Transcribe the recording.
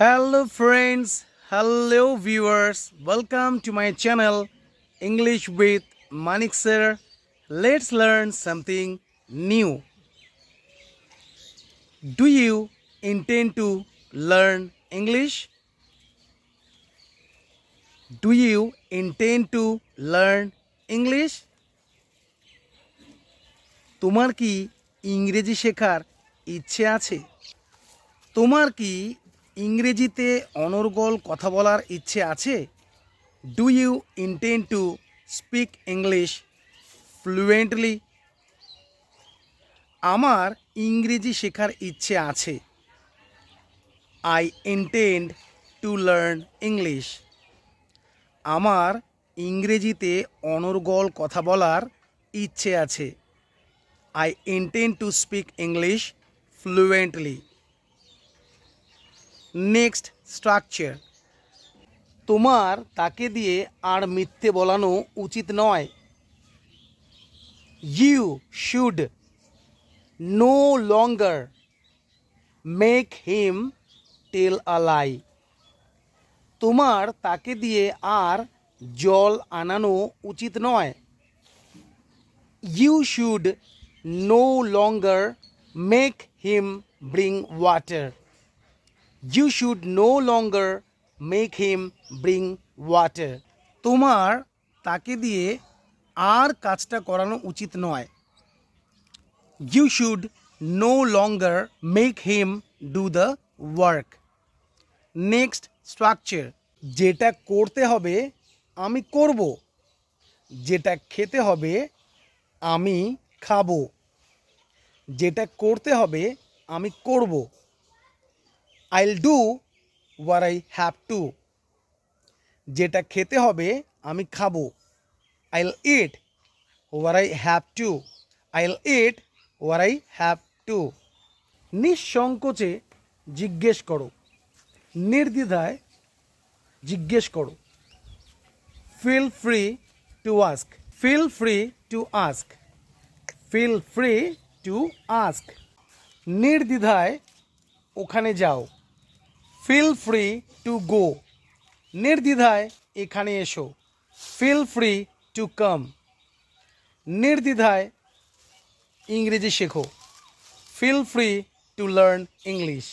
Hello, friends. Hello, viewers. Welcome to my channel, English with Manik Sir. Let's learn something new. Do you intend to learn English? Do you intend to learn English? তোমার কি ইংরেজি শেখার ইচ্ছে আছে তোমার কি ইংরেজিতে অনর্গল কথা বলার ইচ্ছে আছে? Do you intend to speak English fluently আমার ইংরেজি শেখার ইচ্ছে আছে। I intend to learn English আমার ইংরেজিতে অনর্গল কথা বলার ইচ্ছে আছে। I intend to speak English fluently next structure. তোমার তাকে দিয়ে আর মিথ্যে বলানো উচিত নয়। You should no longer make him tell a lie তোমার তাকে দিয়ে আর জল আনানো উচিত নয়। You should no longer make him bring water you should no longer make him bring water তোমার তাকে দিয়ে আর কাজটা করানো উচিত নয়। You should no longer make him do the work next structure যেটা করতে হবে, আমি করব। যেটা খেতে হবে, আমি খাব। যেটা করতে হবে, আমি করব। I'll do what I have to যেটা খেতে হবে, আমি খাব। I'll eat what I have to I'll eat what I have to নিঃসংকোচে জিজ্ঞেস করো। নির্দ্বিধায় জিজ্ঞেস করো। Feel free to ask feel free to ask feel free to ask নির্দ্বিধায় ওখানে যাও। ফিল ফ্রি টু গো নির্দ্বিধায় এখানে এসো। ফিল ফ্রি টু কাম নির্দ্বিধায় ইংরেজি শেখো। Feel free to learn English